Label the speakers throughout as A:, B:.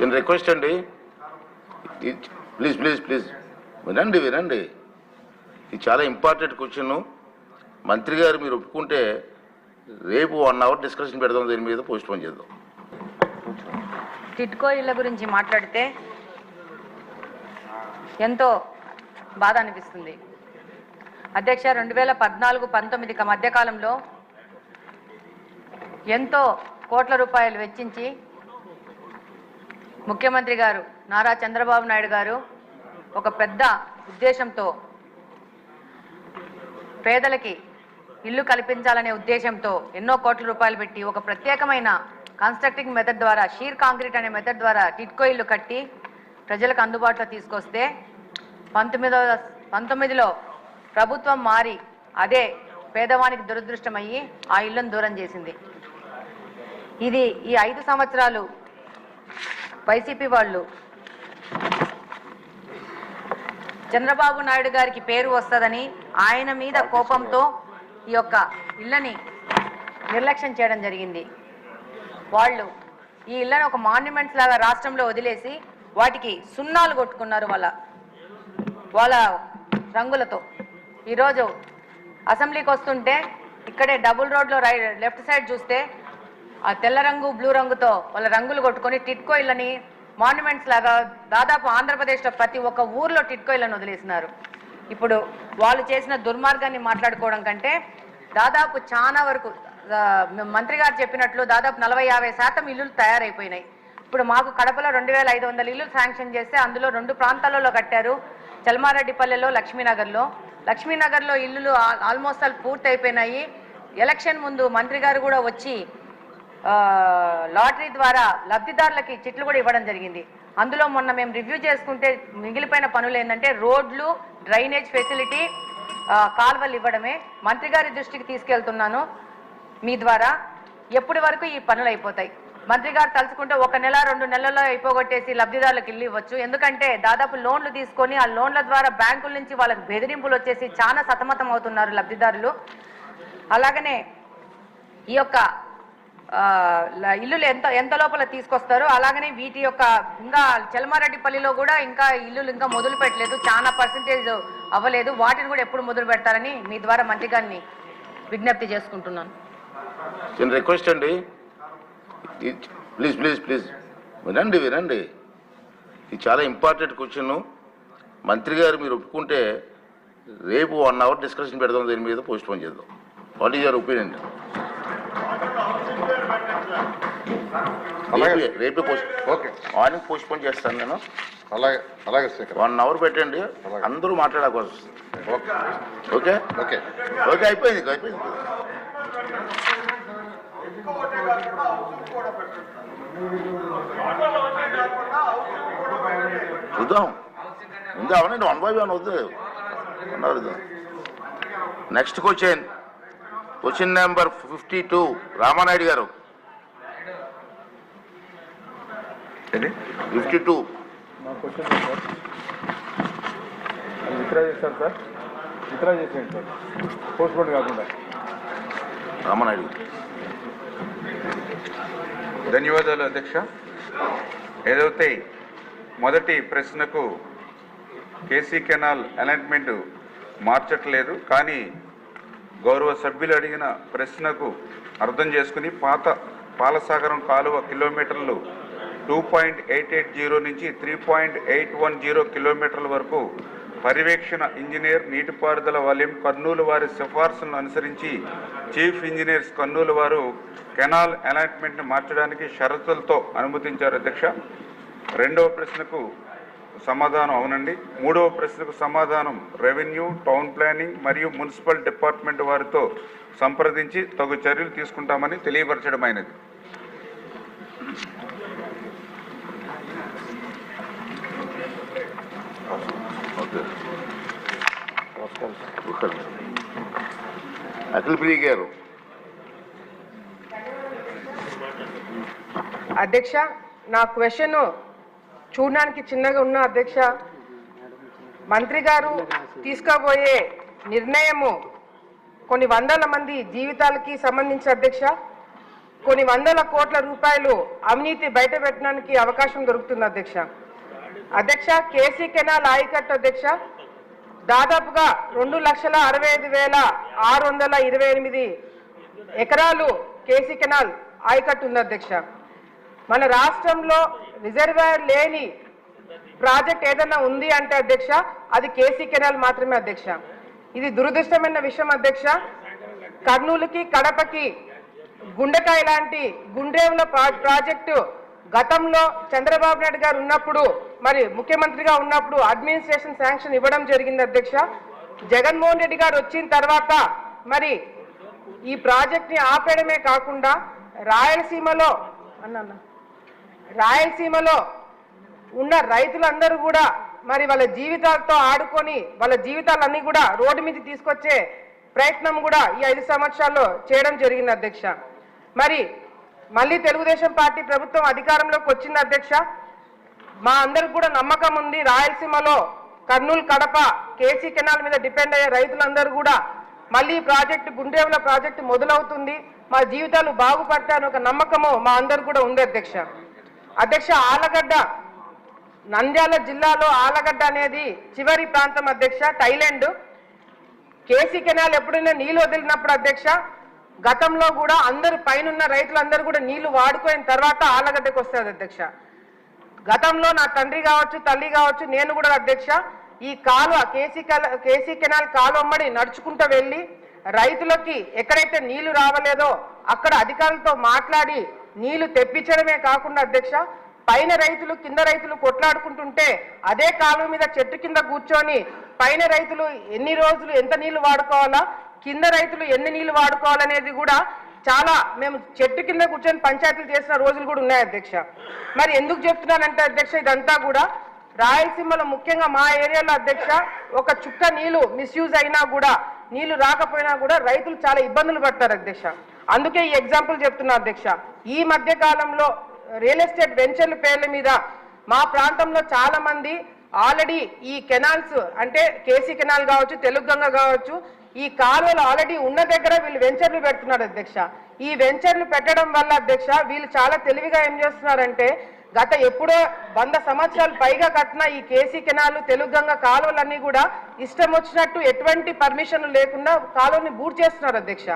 A: చిన్న రిక్వెస్ట్ అండి. Please please please. వినండి వినండి. ఇది చాలా ఇంపార్టెంట్ క్వశ్చన్ మంత్రి గారు మీరు ఒప్పుకుంటే రేపు వన్ అవర్ డిస్కషన్ పెడదాం దీని మీద పోస్ట్ పోన్ చేద్దాం.
B: టిట్కో ఇళ్ళ గురించి మాట్లాడితే ఎంతో బాధ అనిపిస్తుంది. అధ్యక్ష రెండు వేల పద్నాలుగు పంతొమ్మిది మధ్యకాలంలో ఎంతో కోట్ల రూపాయలు వెచ్చించి ముఖ్యమంత్రి గారు నారా చంద్రబాబు నాయుడు గారు ఒక పెద్ద ఉద్దేశంతో పేదలకి ఇల్లు కల్పించాలనే ఉద్దేశంతో ఎన్నో కోట్ల రూపాయలు పెట్టి ఒక ప్రత్యేకమైన కన్స్ట్రక్టింగ్ మెథడ్ ద్వారా షీర్ కాంక్రీట్ అనే మెథడ్ ద్వారా టిట్కో ఇల్లు కట్టి ప్రజలకు అందుబాటులో తీసుకొస్తే పంతొమ్మిదవ పంతొమ్మిదిలో ప్రభుత్వం మారి అదే పేదవానికి దురదృష్టమయ్యి ఆ ఇల్లును దూరం చేసింది. ఇది ఈ ఐదు సంవత్సరాలు వైసీపీ వాళ్ళు. చంద్రబాబు నాయుడు గారికి పేరు వస్తుందని ఆయన మీద కోపంతో ఈ యొక్క ఇళ్ళని నిర్లక్ష్యం చేయడం జరిగింది. వాళ్ళు ఈ ఇళ్ళని ఒక మాన్యుమెంట్స్ లాగా రాష్ట్రంలో వదిలేసి వాటికి సున్నాలు కొట్టుకున్నారు వాళ్ళ వాళ్ళ రంగులతో. ఈరోజు అసెంబ్లీకి వస్తుంటే ఇక్కడే డబుల్ రోడ్లో రై లెఫ్ట్ సైడ్ చూస్తే ఆ తెల్ల రంగు బ్లూ రంగుతో వాళ్ళ రంగులు కొట్టుకొని టిట్కో ఇళ్ళని మాన్యుమెంట్స్ లాగా దాదాపు ఆంధ్రప్రదేశ్లో ప్రతి ఒక్క ఊర్లో టిట్కో ఇళ్ళని వదిలేసినారు. ఇప్పుడు వాళ్ళు చేసిన దుర్మార్గాన్ని మాట్లాడుకోవడం కంటే దాదాపు చాలా వరకు మంత్రి గారు చెప్పినట్లు దాదాపు నలభై యాభై శాతం ఇల్లులు తయారైపోయినాయి. ఇప్పుడు మాకు కడపలో రెండు వేల ఐదు వందల ఇల్లు శాంక్షన్ చేస్తే అందులో రెండు ప్రాంతాలలో కట్టారు చల్మారెడ్డిపల్లెలో లక్ష్మీనగర్లో. లక్ష్మీనగర్లో ఇల్లులు ఆల్మోస్ట్ ఆల్ పూర్తి అయిపోయినాయి ఎలక్షన్ ముందు మంత్రి గారు కూడా వచ్చి లాటరీ ద్వారా లబ్ధిదారులకి చెట్లు కూడా ఇవ్వడం జరిగింది. అందులో మొన్న మేము రివ్యూ చేసుకుంటే మిగిలిపోయిన పనులు ఏంటంటే రోడ్లు డ్రైనేజ్ ఫెసిలిటీ కాల్వలు ఇవ్వడమే. మంత్రి గారి దృష్టికి తీసుకెళ్తున్నాను మీ ద్వారా. ఎప్పటి వరకు ఈ పనులు అయిపోతాయి? మంత్రి గారు తలుచుకుంటే ఒక నెల రెండు నెలల్లో అయిపోగొట్టేసి లబ్ధిదారులకు ఇల్లు ఇవ్వచ్చు. ఎందుకంటే దాదాపు లోన్లు తీసుకొని ఆ లోన్ల ద్వారా బ్యాంకుల నుంచి వాళ్ళకి బెదిరింపులు వచ్చేసి చాలా సతమతం అవుతున్నారు లబ్ధిదారులు. అలాగనే ఈ యొక్క ఇల్లులు ఎంత ఎంత లోపల తీసుకొస్తారో అలాగనే వీటి యొక్క ఇంకా చెలమారెడ్డిపల్లిలో కూడా ఇంకా ఇల్లులు ఇంకా మొదలు పెట్టలేదు. చాలా పర్సంటేజ్ అవ్వలేదు. వాటిని కూడా ఎప్పుడు మొదలు పెడతారని మీ ద్వారా మంత్రి గారిని విజ్ఞప్తి చేసుకుంటున్నాను.
A: చిన్న రిక్వెస్ట్ అండి. Please please please. వినండి వినండి. ఇది చాలా ఇంపార్టెంట్ క్వశ్చన్ మంత్రి గారు మీరు ఒప్పుకుంటే రేపు వన్ అవర్ డిస్కషన్ పెడదాం దీని మీద పోస్ట్ పోన్ చేద్దాం. వాట్ ఈజ్ యువర్ ఒపీనియన్
C: అలాగే.
A: రేపే post
C: okay.
A: Morning postpone చేస్తాను నేను.
C: అలాగే అలాగే స్పీకర్
A: వన్ అవర్ పెట్టండి. అందరూ మాట్లాడాల్సి
C: ఓకే.
A: ఓకే?
C: ఓకే.
A: ఓకే అయిపోయింది అయిపోయింది. చూద్దాం. ముందు అవనండి వన్ బై వన్ వద్దు. అన్నారు next question question number fifty two Ramanaidu garu. Fifty two
D: sir? Withdraw sir. Withdraw చేసేయండి సార్. పోస్ట్ పోన్ కాకుండా.
A: రామానాయుడు.
E: ధన్యవాదాలు అధ్యక్ష. ఏదైతే మొదటి ప్రశ్నకు కేసీ కెనాల్ అలాట్మెంట్ మార్చట్లేదు కానీ గౌరవ సభ్యులు అడిగిన ప్రశ్నకు అర్థం చేసుకుని పాత పాలసాగరం కాలువ కిలోమీటర్లు two point eight eight zero నుంచి three point eight one zero కిలోమీటర్ల వరకు పర్యవేక్షణ ఇంజనీర్ నీటిపారుదల వలయం కర్నూలు వారి సిఫార్సులను అనుసరించి చీఫ్ ఇంజనీర్స్ కర్నూలు వారు కెనాల్ అలాట్మెంట్ని మార్చడానికి షరతులతో అనుమతించారు అధ్యక్ష. రెండవ ప్రశ్నకు సమాధానం అవునండి. మూడవ ప్రశ్నకు సమాధానం రెవెన్యూ టౌన్ ప్లానింగ్ మరియు మున్సిపల్ డిపార్ట్మెంట్ వారితో సంప్రదించి తగు చర్యలు తీసుకుంటామని తెలియపరచడమైనది.
A: అఖిల్ గారు.
F: అధ్యక్ష నా క్వశ్చన్ చూడడానికి చిన్నగా ఉన్న అధ్యక్ష మంత్రి గారు తీసుకోబోయే నిర్ణయము కొన్ని వందల మంది జీవితాలకి సంబంధించిన అధ్యక్ష కొన్ని వందల కోట్ల రూపాయలు అవినీతి బయట పెట్టడానికి అవకాశం దొరుకుతుంది అధ్యక్ష. అధ్యక్ష కేసీ కెనాల్ ఆయకట్టు అధ్యక్ష దాదాపుగా రెండు లక్షల అరవై ఐదు వేల ఆరు వందల ఇరవై ఎనిమిది ఎకరాలు కేసీ కెనాల్ ఆయకట్టు ఉంది అధ్యక్ష. మన రాష్ట్రంలో రిజర్వాయర్ లేని ప్రాజెక్ట్ ఏదైనా ఉంది అంటే అధ్యక్ష అది కేసీ కెనాల్ మాత్రమే అధ్యక్ష. ఇది దురదృష్టమైన విషయం అధ్యక్ష. కర్నూలుకి కడపకి గుండెకాయ లాంటి గుండ్రేవుల ప్రా- ప్రాజెక్టు గతంలో చంద్రబాబు నాయుడు గారు ఉన్నప్పుడు మరి ముఖ్యమంత్రిగా ఉన్నప్పుడు అడ్మినిస్ట్రేషన్ శాంక్షన్ ఇవ్వడం జరిగింది అధ్యక్ష. జగన్మోహన్ రెడ్డి గారు వచ్చిన తర్వాత మరి ఈ ప్రాజెక్ట్ని ఆపేయడమే కాకుండా రాయలసీమలో అన్న రాయలసీమలో ఉన్న రైతులందరూ కూడా మరి వాళ్ళ జీవితాలతో ఆడుకొని వాళ్ళ జీవితాలన్నీ కూడా రోడ్డు మీద తీసుకొచ్చే ప్రయత్నం కూడా ఈ ఐదు సంవత్సరాల్లో చేయడం జరిగింది అధ్యక్ష. మరి మళ్ళీ తెలుగుదేశం పార్టీ ప్రభుత్వం అధికారంలోకి వచ్చింది అధ్యక్ష. మా అందరికి కూడా నమ్మకం ఉంది. రాయలసీమలో కర్నూలు కడప కేసీ కెనాల్ మీద డిపెండ్ అయ్యే రైతులందరూ కూడా మళ్ళీ ప్రాజెక్టు గుండ్రేవుల ప్రాజెక్టు మొదలవుతుంది. మా జీవితాలు బాగుపడతాయని ఒక నమ్మకము మా అందరు కూడా ఉంది అధ్యక్ష. అధ్యక్ష ఆలగడ్డ నంద్యాల జిల్లాలో ఆలగడ్డ అనేది చివరి ప్రాంతం అధ్యక్ష థైలాండ్. కేసీ కెనాల్ ఎప్పుడైనా నీళ్ళు వదిలినప్పుడు అధ్యక్ష గతంలో కూడా అందరు పైనున్న రైతులందరూ కూడా నీళ్ళు వాడుకోయిన తర్వాత ఆలగడ్డకు వస్తుంది అధ్యక్ష. గతంలో నా తండ్రి కావచ్చు తల్లి కావచ్చు నేను కూడా అధ్యక్ష ఈ కాలువ కేసీ కేసీ కెనాల్ కాలువ అమ్మడి నడుచుకుంటూ వెళ్ళి రైతులకి ఎక్కడైతే నీళ్ళు రావలేదో అక్కడ అధికారులతో మాట్లాడి నీళ్ళు తెప్పించడమే కాకుండా అధ్యక్ష పైన రైతులు కింద రైతులు కొట్లాడుకుంటుంటే అదే కాలువ మీద చెట్టు కింద కూర్చొని పైన రైతులు ఎన్ని రోజులు ఎంత నీళ్ళు వాడుకోవాలా కింద రైతులు ఎన్ని నీళ్ళు వాడుకోవాలనేది కూడా చాలా మేము చెట్టు కింద కూర్చొని పంచాయతీలు చేసిన రోజులు కూడా ఉన్నాయి అధ్యక్ష. మరి ఎందుకు చెప్తున్నానంటే అధ్యక్ష ఇదంతా కూడా రాయలసీమలో ముఖ్యంగా మా ఏరియాలో అధ్యక్ష ఒక చుక్క నీళ్ళు మిస్యూజ్ అయినా కూడా నీళ్ళు రాకపోయినా కూడా రైతులు చాలా ఇబ్బందులు పడతారు అధ్యక్ష. అందుకే ఈ ఎగ్జాంపుల్ చెప్తున్నా అధ్యక్ష. ఈ మధ్య కాలంలో రియల్ ఎస్టేట్ వెంచర్ల పేర్ల మీద మా ప్రాంతంలో చాలా మంది ఆల్రెడీ ఈ కెనాల్స్ అంటే కేసీ కెనాల్ కావచ్చు తెలుగు గంగ కావచ్చు ఈ కాలువలు ఆల్రెడీ ఉన్న దగ్గర వీళ్ళు వెంచర్లు పెడుతున్నారు అధ్యక్ష. ఈ వెంచర్లు పెట్టడం వల్ల అధ్యక్ష వీళ్ళు చాలా తెలివిగా ఏం చేస్తున్నారంటే గత ఎప్పుడో వంద సంవత్సరాలు పైగా కట్టిన ఈ కేసీ కెనాలు తెలుగు గంగ కాలువలన్నీ కూడా ఇష్టం వచ్చినట్టు ఎటువంటి పర్మిషన్ లేకుండా కాలువని బూట్ చేస్తున్నారు అధ్యక్ష.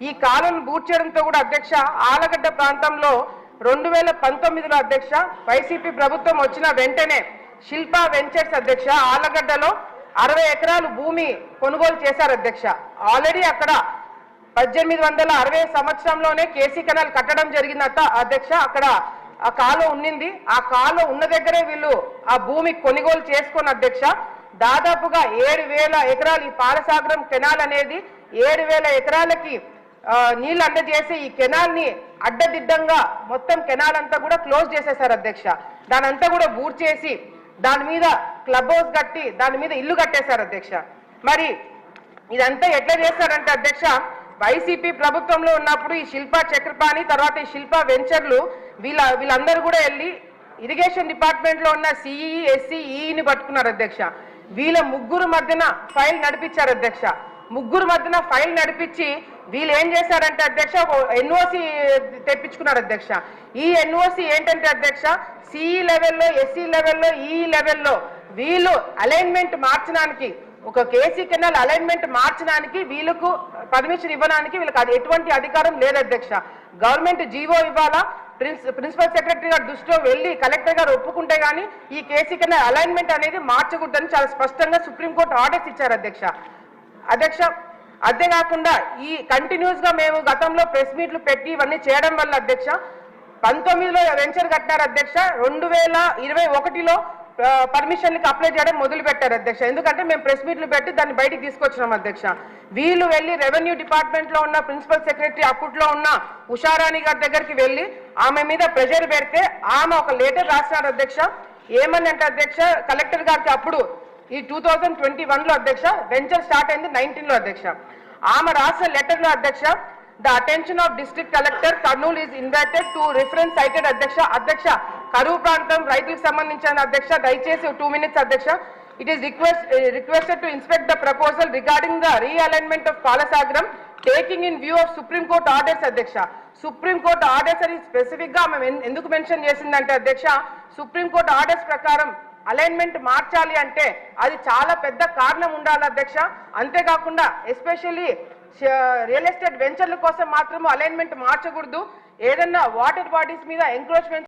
F: ఈ కాలువను బూట్ చేయడంతో కూడా అధ్యక్ష ఆలగడ్డ ప్రాంతంలో రెండు వేల పంతొమ్మిదిలో అధ్యక్ష వైసీపీ ప్రభుత్వం వచ్చిన వెంటనే శిల్పా వెంచర్స్ అధ్యక్ష ఆలగడ్డలో అరవై ఎకరాలు భూమి కొనుగోలు చేశారు అధ్యక్ష. ఆల్రెడీ అక్కడ పద్దెనిమిది వందల అరవై సంవత్సరంలోనే కేసీ కెనాల్ కట్టడం జరిగిందట అధ్యక్ష. అక్కడ ఆ కాలు ఉన్నింది. ఆ కాలువ ఉన్న దగ్గరే వీళ్ళు ఆ భూమి కొనుగోలు చేసుకున్న అధ్యక్ష. దాదాపుగా ఏడు వేల ఎకరాలు ఈ పాలసాగరం కెనాల్ అనేది ఏడు వేల ఎకరాలకి నీళ్ళు అందజేసి ఈ కెనాల్ని అడ్డదిడ్డంగా మొత్తం కెనాల్ అంతా కూడా క్లోజ్ చేసేశారు అధ్యక్ష. దానంతా కూడా బూడ్ చేసి దాని మీద క్లబ్ హౌస్ కట్టి దాని మీద ఇల్లు కట్టేశారు అధ్యక్ష. మరి ఇదంతా ఎట్లా చేస్తారంటే అధ్యక్ష వైసీపీ ప్రభుత్వంలో ఉన్నప్పుడు ఈ శిల్ప చక్రపాణి తర్వాత ఈ శిల్ప వెంచర్లు వీళ్ళ వీళ్ళందరూ కూడా వెళ్ళి ఇరిగేషన్ డిపార్ట్మెంట్లో ఉన్న సిఈ ఎస్సీ పట్టుకున్నారు అధ్యక్ష. వీళ్ళ ముగ్గురు మధ్యన ఫైల్ నడిపించారు అధ్యక్ష. ముగ్గురు మధ్యన ఫైల్ నడిపించి వీళ్ళు ఏం చేశారంటే అధ్యక్ష ఎన్ఓసి తెప్పించుకున్నారు అధ్యక్ష. ఈ ఎన్ఓసి ఏంటంటే అధ్యక్ష సిఈ లెవెల్లో ఎస్సీ లెవెల్లో ఈ లెవెల్లో వీళ్ళు అలైన్మెంట్ మార్చడానికి ఒక కేసీ కెనాల్ అలైన్మెంట్ మార్చడానికి వీళ్ళకు పర్మిషన్ ఇవ్వడానికి వీళ్ళకి అది ఎటువంటి అధికారం లేదు అధ్యక్ష. గవర్నమెంట్ జీవో ఇవ్వాలా? ప్రిన్స్ ప్రిన్సిపల్ సెక్రటరీ గారు దృష్టిలో వెళ్ళి కలెక్టర్ గారు ఒప్పుకుంటే గానీ ఈ కేసీ కెనాల్ అలైన్మెంట్ అనేది మార్చకూడదని చాలా స్పష్టంగా సుప్రీంకోర్టు ఆర్డర్స్ ఇచ్చారు అధ్యక్ష. అధ్యక్ష అంతేకాకుండా ఈ కంటిన్యూస్గా మేము గతంలో ప్రెస్ మీట్లు పెట్టి ఇవన్నీ చేయడం వల్ల అధ్యక్ష పంతొమ్మిదిలో వెంచర్ కట్టారు అధ్యక్ష రెండు వేల ఇరవై ఒకటిలో పర్మిషన్కి అప్లై చేయడం మొదలు పెట్టారు అధ్యక్ష. ఎందుకంటే మేము ప్రెస్ మీట్లు పెట్టి దాన్ని బయటికి తీసుకొచ్చినాం అధ్యక్ష. వీళ్ళు వెళ్ళి రెవెన్యూ డిపార్ట్మెంట్లో ఉన్న ప్రిన్సిపల్ సెక్రటరీ అప్పట్లో ఉన్న ఉషారాణి గారి దగ్గరికి వెళ్ళి ఆమె మీద ప్రెషర్ పెడితే ఆమె ఒక లెటర్ రాసినారు అధ్యక్ష. ఏమని అంటే అధ్యక్ష కలెక్టర్ గారికి అప్పుడు ఈ టూ థౌజండ్ ట్వంటీ వన్లో అధ్యక్ష వెంచర్ స్టార్ట్ అయింది నైన్టీన్లో అధ్యక్ష. ఆమె రాసిన లెటర్లో అధ్యక్ష the attention of district collector Kurnool is invited to reference cited అధ్యక్ష అధ్యక్ష కరువు ప్రాంతం రైతులకు సంబంధించిన అధ్యక్ష దయచేసి టూ మినిట్స్ అధ్యక్ష. It is request requested to inspect the proposal regarding the realignment of Palasagaram taking in view of supreme court orders అధ్యక్ష. సుప్రీం కోర్టు ఆర్డర్స్ అని స్పెసిఫిక్గా ఆమె ఎందుకు మెన్షన్ చేసిందంటే అధ్యక్ష సుప్రీం కోర్ట్ ఆర్డర్స్ ప్రకారం అలైన్మెంట్ మార్చాలి అంటే అది చాలా పెద్ద కారణం ఉండాలి అధ్యక్ష. అంతేకాకుండా ఎస్పెషల్లీ రియల్ ఎస్టేట్ వెంచర్ల కోసం మాత్రము అలైన్మెంట్ మార్చకూడదు. ఏదన్నా వాటర్ బాడీస్ మీద ఎంక్రోచ్మెంట్